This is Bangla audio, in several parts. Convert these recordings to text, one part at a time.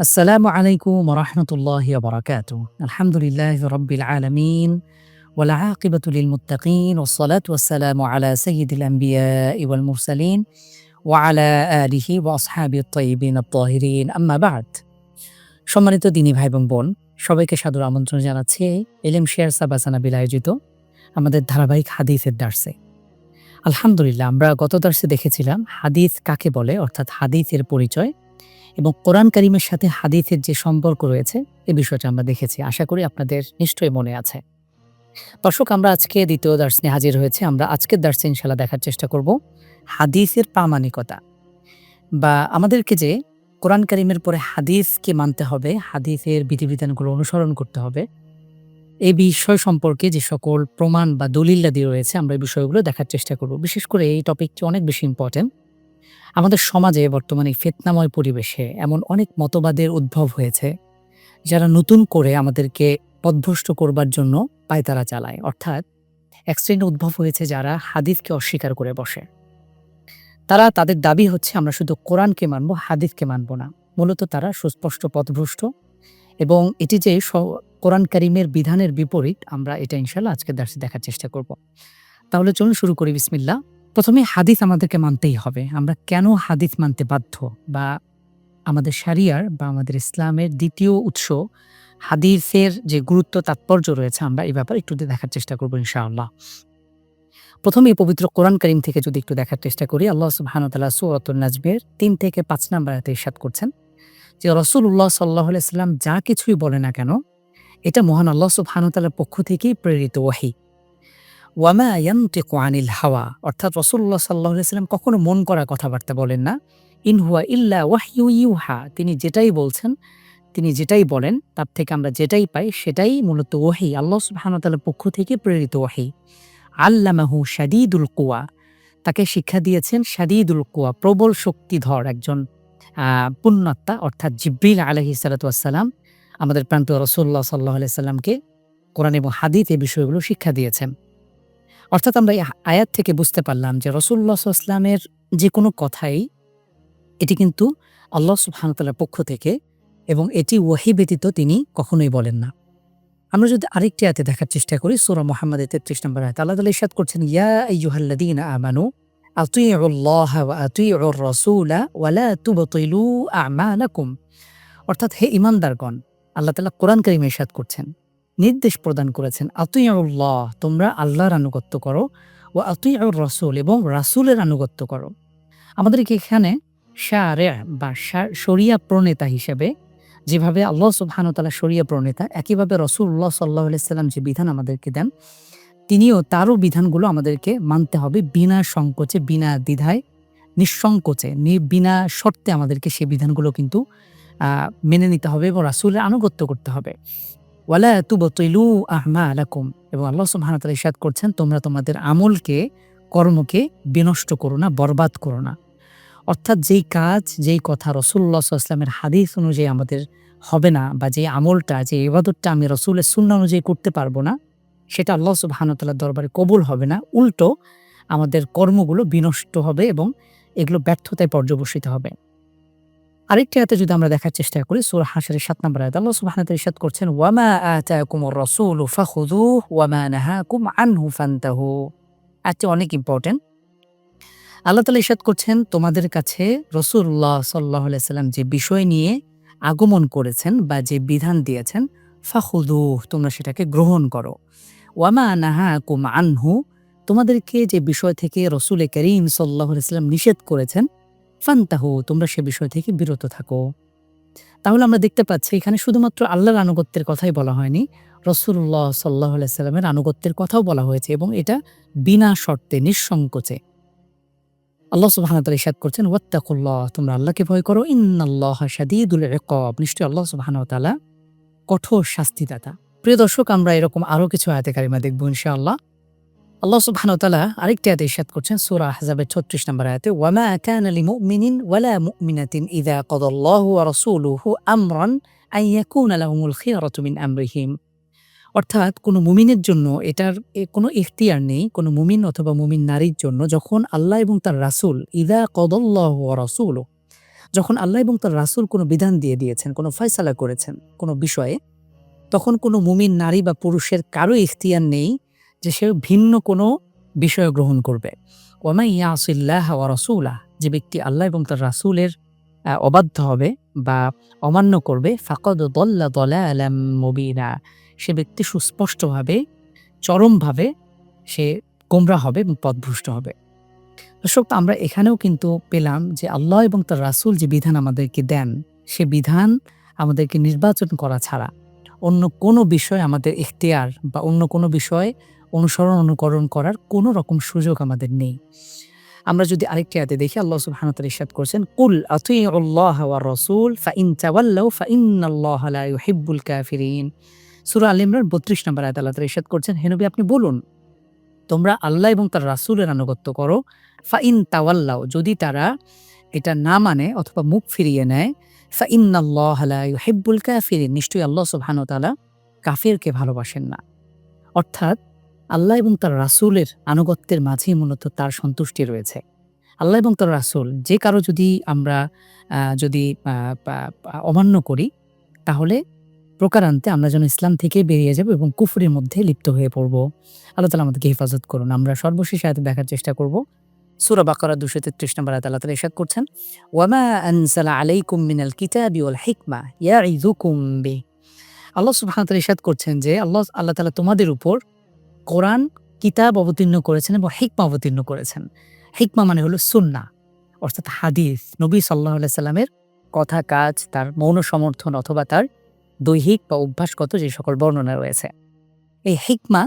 السلام عليكم ورحمة الله وبركاته الحمد لله رب العالمين والعاقبة للمتقين والصلاة والسلام على سيد الأنبياء والمرسلين وعلى آله وأصحابه الطيبين الطاهرين أما بعد সম্মানিত দিনী ভাই এবং বোন সবাইকে সাদর আমন্ত্রণ জানাচ্ছি এলেম শেয়ার সাবাসানাবিল আয়োজিত আমাদের ধারাবাহিক হাদিসের দার্সে আলহামদুলিল্লাহ আমরা গত দার্সে দেখেছিলাম হাদিস কাকে বলে অর্থাৎ হাদিসের পরিচয় এবং কোরআন করিমের সাথে হাদিসের যে সম্পর্ক রয়েছে, এ বিষয়টা আমরা দেখেছি। আশা করি আপনাদের নিশ্চয়ই মনে আছে। দর্শক, আমরা আজকে দ্বিতীয় দার্স নিয়ে হাজির হয়েছে। আমরা আজকের দার্সে ইনশাল্লাহ দেখার চেষ্টা করব হাদিসের প্রামাণিকতা বা আমাদেরকে যে কোরআন করিমের পরে হাদিসকে মানতে হবে, হাদিসের বিধিবিধানগুলো অনুসরণ করতে হবে এই বিষয় সম্পর্কে যে সকল প্রমাণ বা দলিল্লাদি রয়েছে, আমরা এই বিষয়গুলো দেখার চেষ্টা করব। বিশেষ করে এই টপিকটি অনেক বেশি ইম্পর্টেন্ট আমাদের সমাজে বর্তমানে ফেতনাময় পরিবেশে এমন অনেক মতবাদের উদ্ভব হয়েছে, যারা নতুন করে আমাদেরকে পদভ্রষ্ট করবার জন্য পায়তারা চালায়। অর্থাৎ এক উদ্ভব হয়েছে যারা হাদিফকে অস্বীকার করে বসে। তারা তাদের দাবি হচ্ছে, আমরা শুধু কোরআনকে মানব হাদিফকে মানব না। মূলত তারা সুস্পষ্ট পথভ্রষ্ট এবং এটি যে কোরআন করিমের বিধানের বিপরীত, আমরা এটা ইনশাল্লাহ আজকে দার্সে দেখার চেষ্টা করব। তাহলে চলুন শুরু করি বিসমিল্লা প্রথমে হাদিস আমাদেরকে মানতেই হবে। আমরা কেন হাদিস মানতে বাধ্য? বা আমাদের শারিয়ার বা আমাদের ইসলামের দ্বিতীয় উৎস, হাদিসের যে গুরুত্ব, তাৎপর্য রয়েছে, আমরা এই ব্যাপারে একটু দেখার চেষ্টা করব ইনশাআল্লাহ। প্রথমে পবিত্র কোরআন করিম থেকে যদি একটু দেখার চেষ্টা করি, আল্লাহ সুবাহানতাল্লাহ সুরতুল নাজমের তিন থেকে পাঁচ নাম্বার হাতে ইসাদ করছেন, যে রসুল্লাহ সাল্লাহ সাল্লাম যা কিছুই বলে না কেন, এটা মহান আল্লাহ সুবহানতাল্লার পক্ষ থেকেই প্রেরিত ওয়াহি। ওয়ামা ইয়ান্তিকু আনিল হাওয়া। অর্থাৎ রসুল্লাহ সাল্লাহ কখনো মন করা কথাবার্তা বলেন না। ইন হুয়া ইল্লা ওয়াহিউ তিনি যেটাই বলছেন, তিনি যেটাই বলেন, তার থেকে আমরা যেটাই পাই সেটাই মূলত ওয়াহি। আল্লাহ সুবহানতাল্লার পক্ষ থেকে প্রেরিত ওয়াহি। আল্লামাহু শাদীদুল কুয়া তাকে শিক্ষা দিয়েছেন শাদীদুল কুয়া প্রবল শক্তিধর একজন পুণ্যাত্মা, অর্থাৎ জিব্রিল আলহি সালাতাম আমাদের প্রান্ত রসুল্লাহ সাল্লাহ সাল্লামকে কোরআন এবং হাদিত এই বিষয়গুলো শিক্ষা দিয়েছেন। অর্থাৎ আমরা এই আয়াত থেকে বুঝতে পারলাম যে রসুল্লাহ ইসলামের যে কোনো কথাই, এটি কিন্তু আল্লাহ সুবহানতাল্লার পক্ষ থেকে এবং এটি ওয়াহি ব্যতীত তিনি কখনোই বলেন না। আমরা যদি আরেকটি আয়াতে দেখার চেষ্টা করি, সূরা মুহাম্মাদের তেত্রিশ নম্বর আয়াত, আল্লাহ তাআলা ইরশাদ করছেন, ইয়া আইয়ুহাল্লাযীনা আমানু আতিউল্লাহ ওয়া আতিউর রাসূলা ওয়া লা তুবতিলু আমালাকুম। অর্থাৎ হে ঈমানদারগণ, আল্লাহ তাআলা কোরআন কারীমে ইরশাদ করছেন। নির্দেশ প্রদান করেছেন, আতিউল্লাহ, তোমরা আল্লাহর আনুগত্য করো ও আতিউর রসুল এবং রাসূলের আনুগত্য করো। আমাদেরকে এখানে শারে বা শরিয়া প্রণেতা হিসেবে যেভাবে আল্লাহ তাআলা শরিয়া প্রণেতা, একইভাবে রসুল্লাহ সাল্লাহ সাল্লাম যে বিধান আমাদেরকে দেন, তিনিও তারও বিধানগুলো আমাদেরকে মানতে হবে বিনা সংকোচে, বিনা দ্বিধায়, নিঃসংকোচে বিনা শর্তে আমাদেরকে সেই বিধানগুলো কিন্তু মেনে নিতে হবে এবং রাসূলের আনুগত্য করতে হবে। ওয়ালা তুবতিলু আহমা আলাকুম এবং আল্লাহ ওয়া তাআলা করছেন, তোমরা তোমাদের আমলকে, কর্মকে বিনষ্ট করো না, বরবাদ করো না। অর্থাৎ যেই কাজ, যেই কথা রসুল্লাহ ইসলামের হাদিস অনুযায়ী আমাদের হবে না বা যে আমলটা যে ইবাদতটা আমি রসুলের সুন্না অনুযায়ী করতে পারব না, সেটা আল্লাহ সুবাহানতাল্লাহ দরবারে কবুল হবে না। উল্টো আমাদের কর্মগুলো বিনষ্ট হবে এবং এগুলো ব্যর্থতায় পর্যবসিত হবে। আরেকটি হাতে যদি আমরা দেখার চেষ্টা করি, সুর হাসরের সাত নম্বর আয়াত আল্লাহ সুবহানাহু তাআলা ইরশাদ করছেন, ওয়ামা আতাকুমুর রাসূলু ফাখুযুহু ওয়ামা নাহাকুম আনহু ফান্তাহু। আজকে অনেক ইম্পর্টেন্ট আল্লাহ তালা ইরশাদ করছেন, তোমাদের কাছে রসুল্লাহ সাল্লাহ সাল্লাম যে বিষয় নিয়ে আগমন করেছেন বা যে বিধান দিয়েছেন ফাহুদু তোমরা সেটাকে গ্রহণ করো। ওয়ামা নাহা কুম আনহু, তোমাদেরকে যে বিষয় থেকে রসুল করিম সাল্লাহ সাল্লাম নিষেধ করেছেন ফান্তাহু, তোমরা সে বিষয় থেকে বিরত থাকো। তাহলে আমরা দেখতে পাচ্ছি, এখানে শুধুমাত্র আল্লাহর আনুগত্যের কথাই বলা হয়নি রসুল্লাহ সাল্লাহ সাল্লামের আনুগত্যের কথাও বলা হয়েছে এবং এটা বিনা শর্তে, নিঃসংকোচে। আল্লাহ ওয়া তাআলা করছেন, ওয়াত্তাকুল্লাহ, তোমরা আল্লাহকে ভয় করো, ইন্নাল্লাহা শাদীদুল ইকাব নিশ্চয়ই আল্লাহ তাআলা কঠোর শাস্তিদাতা। প্রিয় দর্শক, আমরা এরকম আরও কিছু আয়াতে কারিমা দেখব ইনশাআল্লাহ। আল্লাহ তাআলা আরেকটি আয়াতে ইরশাদ করছেন, সূরা আহজাবের 36 নম্বর আয়াতে, ওয়ামা কানা লিমুমিনিন ওয়ালা মুমিনাতিন ইযা কাদাল্লাহু রাসূলুহু আমরান আন ইয়াকুনা লাহুমুল খিয়ারাতু মিন আমরিহিম। অর্থাৎ কোনো মুমিনের জন্য এটার কোনো ইখতিয়ার নেই, কোনো মুমিন অথবা মুমিন নারীর জন্য, যখন আল্লাহ এবং তার রাসূল ইদা কদল্লাহ রাসূল যখন আল্লাহ এবং তার রাসুল কোনো বিধান দিয়ে দিয়েছেন, কোনো ফয়সালা করেছেন কোনো বিষয়ে, তখন কোনো মুমিন নারী বা পুরুষের কারও ইখতিয়ার নেই যে সে ভিন্ন কোনো বিষয় গ্রহণ করবে। ওয়ামাই ইয়াসিল্লাহ ওয়া রসুলাহ, যে ব্যক্তি আল্লাহ এবং তার রাসূলের অবাধ্য হবে বা অমান্য করবে, ফাকদ দল্লা দলা আলাম মবিনা, সে ব্যক্তি সুস্পষ্টভাবে, চরমভাবে সে গোমরা হবে এবং পথভ্রষ্ট হবে। দর্শক আমরা এখানেও কিন্তু পেলাম যে আল্লাহ এবং তার রাসূল যে বিধান আমাদেরকে দেন, সে বিধান আমাদেরকে নির্বাচন করা ছাড়া অন্য কোনো বিষয় আমাদের ইখতিয়ার বা অন্য কোনো বিষয় অনুসরণ অনুকরণ করার কোনো রকম সুযোগ আমাদের নেই। আমরা যদি আরেকটি আয়াতে দেখি, আল্লাহ সুবহানাহু ওয়া তাআলা ইরশাদ করেছেন, কুল আতিউল্লাহ ওয়া রাসূল ফাইন তাওয়াল্লাউ ফাইন্নাল্লাহা লা ইউহিব্বুল কাফিরিন। সূরা আল ইমরান 32 নম্বর আয়াতে আল্লাহ তাআলা ইরশাদ করছেন, হে নবী, আপনি বলুন, তোমরা আল্লাহ এবং তার রাসূলের আনুগত্য করো। ফাইন তাওয়াল্লাউ, যদি তারা এটা না মানে অথবা মুখ ফিরিয়ে নেয় ফাইন্নাল্লাহা লা ইউহিব্বুল কাফিরিন। নিশ্চয়ই আল্লাহ সুবহানাহু ওয়া তাআলা কাফিরকে ভালোবাসেন না। অর্থাৎ আল্লাহ এবং তার রাসূলের আনুগত্যের মাঝেই মূলত তার সন্তুষ্টি রয়েছে। আল্লাহ এবং তার রাসূল যে কারও যদি আমরা যদি অমান্য করি, তাহলে প্রকারান্তে আমরা যেন ইসলাম থেকে বেরিয়ে যাব এবং কুফুরের মধ্যে লিপ্ত হয়ে পড়ব। আল্লাহ তালা আমাদেরকে হেফাজত করুন। আমরা সর্বশেষ আয়াতে দেখার চেষ্টা করব। সুরা বাকারা দুশো তেত্রিশ নম্বর আল্লাহ তালা করছেন, ওয়ামা আনসালা আলাইকুম মিনাল কিতাবি ওয়াল হিকমা ইয়াইযুকুম বি আল্লাহ সুবহানাহু ওয়া করছেন যে, আল্লাহ আল্লাহ তাআলা তোমাদের উপর কোরআন কিতাব অবতীর্ণ করেছেন এবং হিকমা অবতীর্ণ করেছেন। হিকমা মানে হলো সুন্না অর্থাৎ হাদিস। নবী সাল্লাহ সাল্লামের কথা, কাজ, তার মৌন সমর্থন অথবা তার দৈহিক বা অভ্যাসগত যে সকল বর্ণনা রয়েছে। এই হিকমা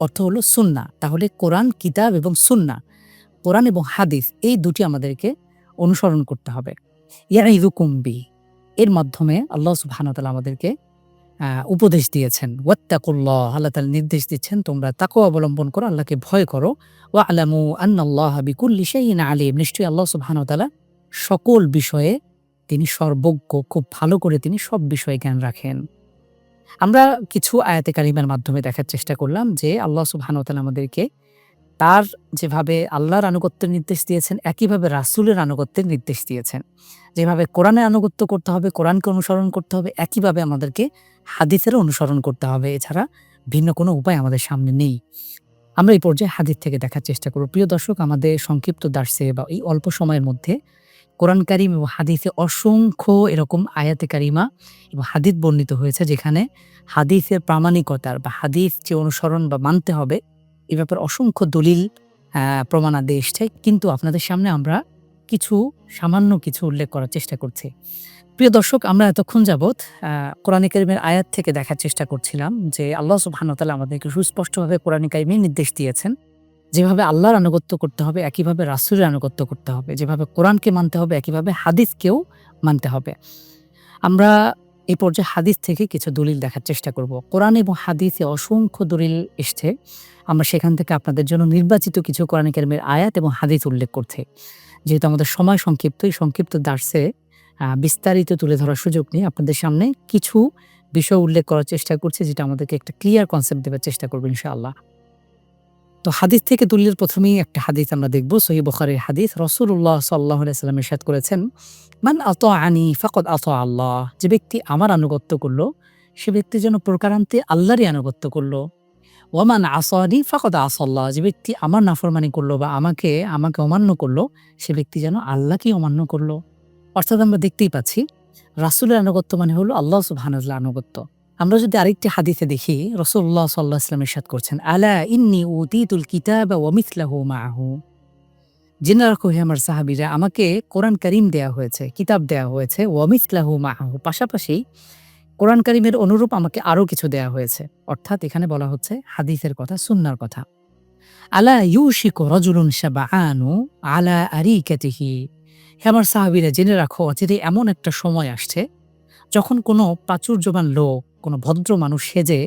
অর্থ হলো সুন্না তাহলে কোরআন, কিতাব এবং সুন্না কোরআন এবং হাদিস, এই দুটি আমাদেরকে অনুসরণ করতে হবে। ইয়াইদুকুম্বি এর মাধ্যমে আল্লাহ সুবহানাহু আমাদেরকে উপদেশ দিয়েছেন। ওয়াত্তাকুল্লাহ, আল্লাহ তালা নির্দেশ দিচ্ছেন, তোমরা তাকে অবলম্বন করো, আল্লাহকে ভয় করো। ওয়া আলামু আন্নাল্লাহ বিকুল্লি শাহিন আলিম। নিশ্চয়ই আল্লাহ তাআলা সকল বিষয়ে তিনি সর্বজ্ঞ, খুব ভালো করে তিনি সব বিষয়ে জ্ঞান রাখেন। আমরা কিছু আয়াতে কালিমার মাধ্যমে দেখার চেষ্টা করলাম যে আল্লাহ সুবহানাহু ওয়া আমাদেরকে তার যেভাবে আল্লাহর আনুগত্যের নির্দেশ দিয়েছেন, একইভাবে রাসূলের আনুগত্যের নির্দেশ দিয়েছেন। যেভাবে কোরআনের আনুগত্য করতে হবে, কোরআনকে অনুসরণ করতে হবে, একইভাবে আমাদেরকে হাদিসেরও অনুসরণ করতে হবে। এছাড়া ভিন্ন কোনো উপায় আমাদের সামনে নেই। আমরা এই পর্যায়ে হাদিস থেকে দেখার চেষ্টা করব। প্রিয় দর্শক, আমাদের সংক্ষিপ্ত দার্সে বা এই অল্প সময়ের মধ্যে কোরআন কারিম এবং হাদিসে অসংখ্য এরকম আয়াতে কারিমা এবং হাদিস বর্ণিত হয়েছে, যেখানে হাদিসের প্রামাণিকতার বা হাদিস যে অনুসরণ বা মানতে হবে এ ব্যাপারে অসংখ্য দলিল প্রমাণাদি এসছে কিন্তু আপনাদের সামনে আমরা কিছু, সামান্য কিছু উল্লেখ করার চেষ্টা করছি। প্রিয় দর্শক, আমরা এতক্ষণ যাবৎ কোরআন কারিমের আয়াত থেকে দেখার চেষ্টা করছিলাম যে আল্লাহ সুবহানাহু ওয়া আমাদেরকে সুস্পষ্টভাবে কোরআন কারিমে নির্দেশ দিয়েছেন। যেভাবে আল্লাহর আনুগত্য করতে হবে, একইভাবে রাসূলের আনুগত্য করতে হবে, যেভাবে কোরআনকে মানতে হবে, একইভাবে হাদিসকেও মানতে হবে। আমরা এই পর্যায়ে হাদিস থেকে কিছু দলিল দেখার চেষ্টা করব। কোরআন এবং হাদিসে অসংখ্য দলিল এসছে। আমরা সেখান থেকে আপনাদের জন্য নির্বাচিত কিছু কোরআন কারিমের আয়াত এবং হাদিস উল্লেখ করছে। যেহেতু আমাদের সময় সংক্ষিপ্ত, এই সংক্ষিপ্ত দার্সে বিস্তারিত তুলে ধরার সুযোগ নিয়ে আপনাদের সামনে কিছু বিষয় উল্লেখ করার চেষ্টা করছে, যেটা আমাদেরকে একটা ক্লিয়ার কনসেপ্ট দেওয়ার চেষ্টা করব ইনশাআল্লাহ। তো হাদিস থেকে দলিলের প্রথমেই একটা হাদিস আমরা দেখব সহি বখারির হাদিস। রসুল্লাহ সাল্লাহ সাল্লাম ইরশাদ করেছেন, মান আত আনি ফাকদ আত আল্লাহ। যে ব্যক্তি আমার আনুগত্য করল, সে ব্যক্তি যেন প্রকারান্তে আল্লাহরই আনুগত্য করল। ওয়ামান আসানি ফাকদ আসাল্লাহ যে ব্যক্তি আমার নাফরমানি করল বা আমাকে আমাকে অমান্য করল, সে ব্যক্তি যেন আল্লাহকেই অমান্য করল। অর্থাৎ আমরা দেখতেই পাচ্ছি, রাসূলের আনুগত্য মানে হলো আল্লাহ সুবহানাহুর আনুগত্য। আমরা যদি আরেকটি হাদিসে দেখি রসুল্লাহ সাল্লাহ ইসলাম ইরশাদ করছেন, আলা ইন্নি উতিতুল কিতাব ওয়া মিথলাহু মাআহু জেনে রাখো হে আমার সাহাবীরা, আমাকে কোরআন করিম দেয়া হয়েছে, কিতাব দেয়া হয়েছে ওয়ামিথলাহু মাআহু পাশাপাশি কোরআন করিমের অনুরূপ আমাকে আরও কিছু দেয়া হয়েছে, অর্থাৎ এখানে বলা হচ্ছে হাদিসের কথা, সুন্নার কথা। আলা ইউশিকু রজুলুন শাবাআনু আলা আরিকাতিহি? হে আমার সাহাবীরা, জেনে রাখো, অচিরে এমন একটা সময় আসছে যখন কোনো প্রাচুর্যবান লোক, কোনো ভদ্র মানুষ সেজে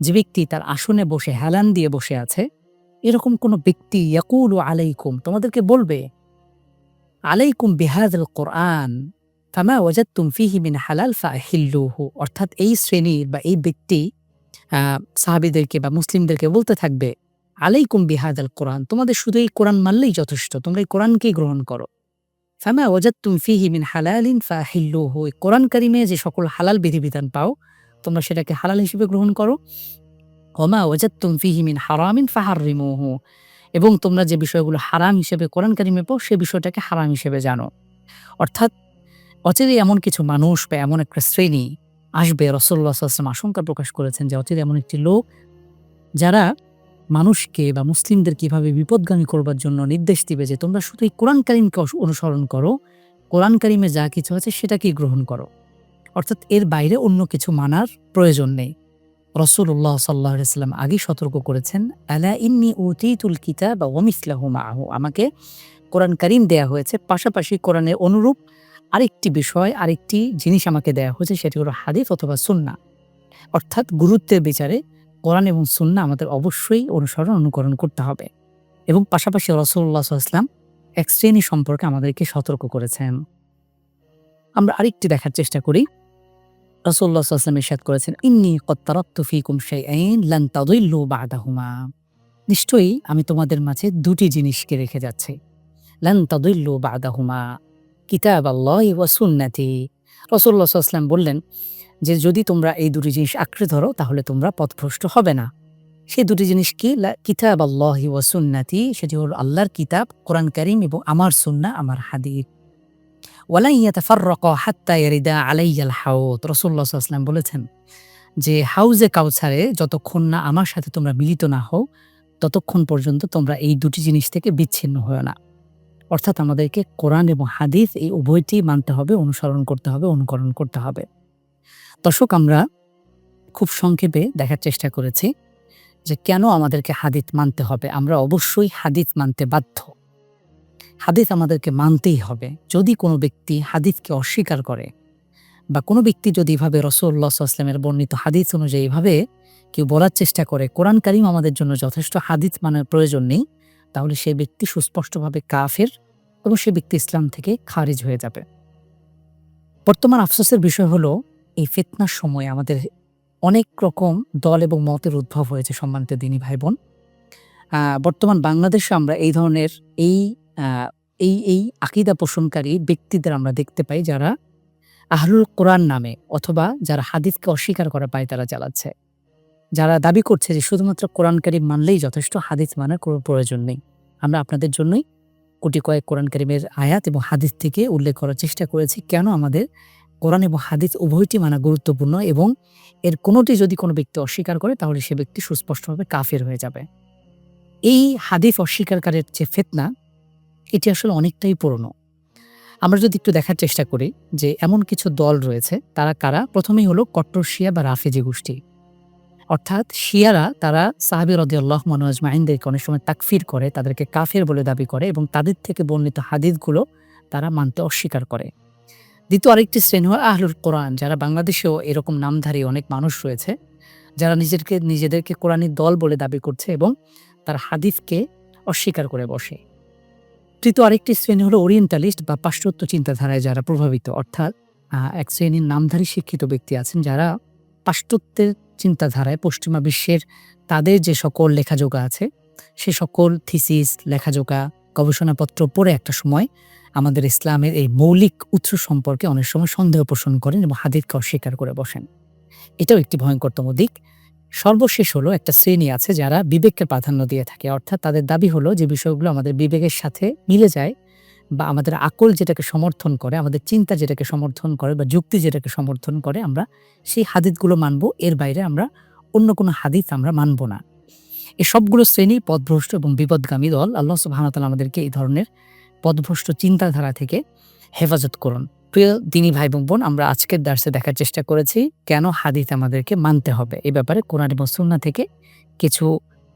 যে ব্যক্তি তার আসনে বসে হেলান দিয়ে বসে আছে, এরকম কোনো ব্যক্তি ইয়াকুল ও আলাইকুম, তোমাদেরকে বলবে, আলাইকুম বিহাদুল কোরআন, ফামা ওয়াজাদতুম ফিহি মিন হালাল ফাহিল্লুহু। অর্থাৎ এই শ্রেণির বা এই ব্যক্তি সাহাবীদেরকে বা মুসলিমদেরকে বলতে থাকবে, আলাইকুম বিহাদ আল কোরআন, তোমাদের শুধু এই কোরআন মানলেই যথেষ্ট, তোমরা এই কোরআনকেই গ্রহণ করো। ফামা ওজাত্তুম ফিহি মিন হালালিন ফাহিল্লুহু এই কোরআন কারিমে যে সকল হালাল বিধিবিধান পাও, তোমরা সেটাকে হালাল হিসেবে গ্রহণ করো। ওমা ওজাত্তুম ফিহি মিন হারামিন ফাহারিমুহু এবং তোমরা যে বিষয়গুলো হারাম হিসেবে কোরআন কারিমে পাও, সে বিষয়টাকে হারাম হিসেবে জানো। অর্থাৎ, অচিরে এমন কিছু মানুষ বা এমন একটা শ্রেণি আসবে রসল্লা আশঙ্কা প্রকাশ করেছেন যে অচিরে এমন একটি লোক যারা মানুষকে বা মুসলিমদের কীভাবে বিপদগামী করবার জন্য নির্দেশ দিবে যে তোমরা শুধু এই কোরআন কারিমকে অনুসরণ করো, কোরআন কারিমে যা কিছু আছে সেটাকেই গ্রহণ করো। অর্থাৎ এর বাইরে অন্য কিছু মানার প্রয়োজন নেই। রসুল্লাহ সাল্লাহ সাল্লাম আগেই সতর্ক করেছেন, আলা ইন্নি উতিতুল কিতাব বা ওমিসলাহু মাহু। আমাকে কোরআন কারিম দেয়া হয়েছে। পাশাপাশি কোরআনের অনুরূপ আরেকটি বিষয়, আরেকটি জিনিস আমাকে দেয়া হয়েছে, সেটি হলো হাদিফ অথবা সুন্না অর্থাৎ গুরুত্বের বিচারে কোরআন এবং সুন্না আমাদের অবশ্যই অনুসরণ, অনুকরণ করতে হবে। এবং পাশাপাশি রসুল্লাহ ইসলাম এক শ্রেণি সম্পর্কে আমাদেরকে সতর্ক করেছেন। আমরা আরেকটি দেখার চেষ্টা করি। রসুল্লাহ ইসলাম ইরশাদ করেছেন, ইন্নি কত্তারাত্তু ফিকুম শাইআইন লান তাদিল্লু বাদাহুমা। নিশ্চয়ই আমি তোমাদের মাঝে দুটি জিনিসকে রেখে যাচ্ছি। লান তাদিল্লু বাদাহুমা। কিতাব আল্লাহ ওয়া সুন্নাতি। রসুল্লাহ ইসলাম বললেন যে যদি তোমরা এই দুটি জিনিস আঁকড়ে ধরো, তাহলে তোমরা পথভ্রষ্ট হবে না। সেই দুটি জিনিস কি? কিতাব আল্লাহ ওয়া সুন্নাতি, সেটি হল আল্লাহর কিতাব, কোরআন করিম এবং আমার সুন্না, আমার আলাইহি ওয়াসাল্লাম বলেছেন যে, হাউজে কাউসারে যতক্ষণ না আমার সাথে তোমরা মিলিত না হও, ততক্ষণ পর্যন্ত তোমরা এই দুটি জিনিস থেকে বিচ্ছিন্ন হও না। অর্থাৎ আমাদেরকে কোরআন এবং হাদিস এই উভয়টি মানতে হবে, অনুসরণ করতে হবে, অনুকরণ করতে হবে। দর্শক, আমরা খুব সংক্ষেপে দেখার চেষ্টা করেছি যে কেন আমাদেরকে হাদিস মানতে হবে। আমরা অবশ্যই হাদিস মানতে বাধ্য। হাদিস আমাদেরকে মানতেই হবে। যদি কোনো ব্যক্তি হাদিসকে অস্বীকার করে বা কোনো ব্যক্তি যদি এভাবে রসুল্লাহ আসলামের বর্ণিত হাদিস অনুযায়ী এভাবে কেউ বলার চেষ্টা করে, কোরআন কারিম আমাদের জন্য যথেষ্ট হাদিস মানার প্রয়োজন নেই, তাহলে সে ব্যক্তি সুস্পষ্টভাবে কাফের এবং সে ব্যক্তি ইসলাম থেকে খারিজ হয়ে যাবে। বর্তমান আফসোসের বিষয় হলো এই ফিতনার সময় আমাদের অনেক রকম দল এবং মতের উদ্ভব হয়েছে সম্মানিত দিনী ভাই বোন বর্তমান বাংলাদেশে আমরা এই ধরনের এই এই এই আকিদা পোষণকারী ব্যক্তিদের আমরা দেখতে পাই যারা আহলুল কোরআন নামে অথবা যারা হাদিসকে অস্বীকার করা পায় তারা চালাচ্ছে। যারা দাবি করছে যে শুধুমাত্র কোরআন কারিম মানলেই যথেষ্ট, হাদিস মানার কোনো প্রয়োজন নেই। আমরা আপনাদের জন্যই কোটি কয়েক কোরআন কারিমের আয়াত এবং হাদিস থেকে উল্লেখ করার চেষ্টা করেছি, কেন আমাদের কোরআন এবং হাদিস উভয়টি মানা গুরুত্বপূর্ণ এবং এর কোনোটি যদি কোনো ব্যক্তি অস্বীকার করে, তাহলে সে ব্যক্তি সুস্পষ্টভাবে কাফের হয়ে যাবে। এই হাদিফ অস্বীকারকারের যে ফেতনা, এটি আসলে অনেকটাই পুরনো। আমরা যদি একটু দেখার চেষ্টা করি যে এমন কিছু দল রয়েছে, তারা কারা? প্রথমেই হলো কট্টর শিয়া বা রাফেজি গোষ্ঠী। অর্থাৎ শিয়ারা, তারা সাহাবি রদি আল্লাহ মনোয়াজ মাহিনদেরকে অনেক সময় তাকফির করে, তাদেরকে কাফের বলে দাবি করে এবং তাদের থেকে বর্ণিত হাদিসগুলো তারা মানতে অস্বীকার করে। দ্বিতীয় আরেকটি শ্রেণি হল আহলুল কোরআন, যারা বাংলাদেশেও এরকম নামধারী অনেক মানুষ রয়েছে, যারা নিজেদেরকে নিজেদেরকে কোরআনের দল বলে দাবি করছে এবং তার হাদিফকে অস্বীকার করে বসে। তৃতীয় আরেকটি শ্রেণি হলো ওরিয়েন্টালিস্ট বা পাশ্চাত্য চিন্তাধারায় যারা প্রভাবিত, অর্থাৎ এক শ্রেণির নামধারী শিক্ষিত ব্যক্তি আছেন যারা পাশ্চাত্যের চিন্তাধারায় পশ্চিমা বিশ্বের তাদের যে সকল লেখাজোগা আছে, সে সকল থিসিস লেখাজোগা, গবেষণাপত্র পড়ে একটা সময় আমাদের ইসলামের এই মৌলিক উৎস সম্পর্কে অনেক সময় সন্দেহ পোষণ করেন এবং হাদিদকে অস্বীকার করে বসেন। এটাও একটি ভয়ঙ্করতম দিক। সর্বশেষ হলো একটা শ্রেণি আছে যারা বিবেককে প্রাধান্য দিয়ে থাকে। অর্থাৎ তাদের দাবি হলো যে বিষয়গুলো আমাদের বিবেকের সাথে মিলে যায় বা আমাদের আকল যেটাকে সমর্থন করে, আমাদের চিন্তা যেটাকে সমর্থন করে বা যুক্তি যেটাকে সমর্থন করে আমরা সেই হাদিদগুলো মানব। এর বাইরে আমরা অন্য কোনো হাদিস আমরা মানব না। এই সবগুলো শ্রেণি পথভ্রষ্ট এবং বিপদগামী দল। আল্লাহ সুবাহতাল আমাদেরকে এই ধরনের পথভ্রষ্ট চিন্তাধারা থেকে হেফাজত করুন। প্রিয় দিনী ভাই বোন বোন, আমরা আজকের দার্সে দেখার চেষ্টা করেছি কেন হাদিস আমাদেরকে মানতে হবে। এ ব্যাপারে কোরআন এবং সুন্না থেকে কিছু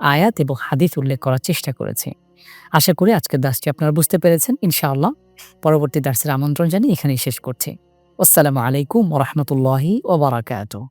আয়াত এবং হাদিস উল্লেখ করার চেষ্টা করেছি। আশা করি আজকের দাসটি আপনারা বুঝতে পেরেছেন। ইনশাআল্লাহ পরবর্তী দার্সের আমন্ত্রণ জানিয়ে এখানেই শেষ করছি। আসসালামু আলাইকুম ওরহমতুল্লাহি ওবরাকাতুহ